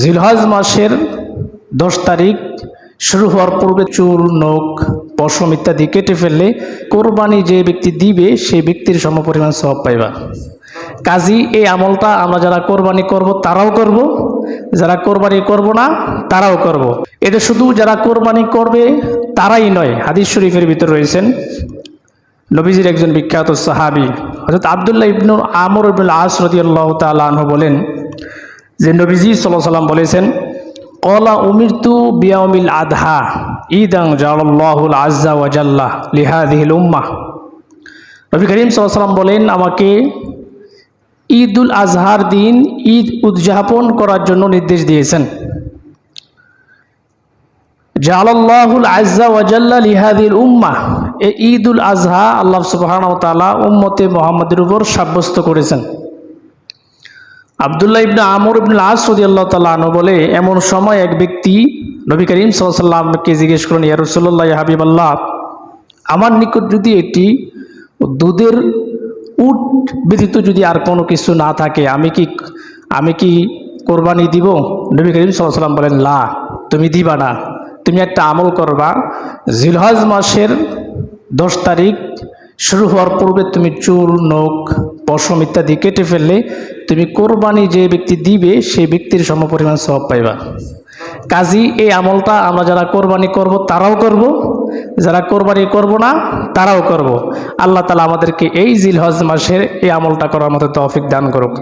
জিলহজ মাসের দশ তারিখ শুরু হওয়ার পূর্বে চুল, নখ, পশম ইত্যাদি কেটে ফেললে কোরবানি যে ব্যক্তি দিবে সেই ব্যক্তির সমপরিমাণ সব পাইবা। কাজী, এই আমলটা আমরা যারা কোরবানি করব, তারাও করব। যারা কোরবানি করব না, তারাও করব। এটা শুধু যারা কোরবানি করবে, তারাই নয়, হাদিস শরীফের ভিতরে রয়েছেন। নবীজির একজন বিখ্যাত সাহাবি অর্থাৎ আবদুল্লাহ ইবনুল আমর ইবনুল আস রদিয়াল্লাহ তালহ বলেন যে নবীজি সাল্লাহ সাল্লাম বলেছেন, কলা উমিরতু বিয়াউমিল আধহা ঈদাং জালাল্লাহুল আজ্জা ওয়াজাল্লাহ লিহাদিহিল উম্মাহ নবী করিম সাল্লাম বলেন, আমাকে ঈদুল আজহার দিন ঈদ উদযাপন করার জন্য নির্দেশ দিয়েছেন। জালাল্লাহুল আজ্জা ওয়াজাল্লা লিহাদিল উম্মাহ এই ঈদুল আজহা আল্লাহ সুবহান তালা উম্মতে মোহাম্মদের উপর সাব্যস্ত করেছেন। আবদুল্লাহ ইবনে আমর ইবনুল আস রদি আল্লাহ তালু বলে, এমন সময় এক ব্যক্তি নবী করিম সাল্লামকে জিজ্ঞেস করেন ইয়া রসুল্লাহ হাবিব আল্লাহ আমার নিকট যদি একটি দুধের উট ব্যতীত যদি আর কোনো কিছু না থাকে, আমি কি আমি কি কোরবানি দিব? নবী করিম সাল্লাম বলেন লা তুমি দিবা না। তুমি একটা আমল করবা। জিলহজ মাসের দশ তারিখ শুরু হওয়ার পূর্বে তুমি চুল, নখ পশম ইত্যাদি কেটে ফেললে তুমি কোরবানি যে ব্যক্তি দিবে, সেই ব্যক্তির সমপরিমাণ সব পাইবা। কাজী, এই আমলটা আমরা যারা কোরবানি করব, তারাও করব। যারা কোরবানি করব না, তারাও করব। আল্লাহ তালা আমাদেরকে এই জিল হজ মাসের এই আমলটা করার মতো তফিক দান করুক।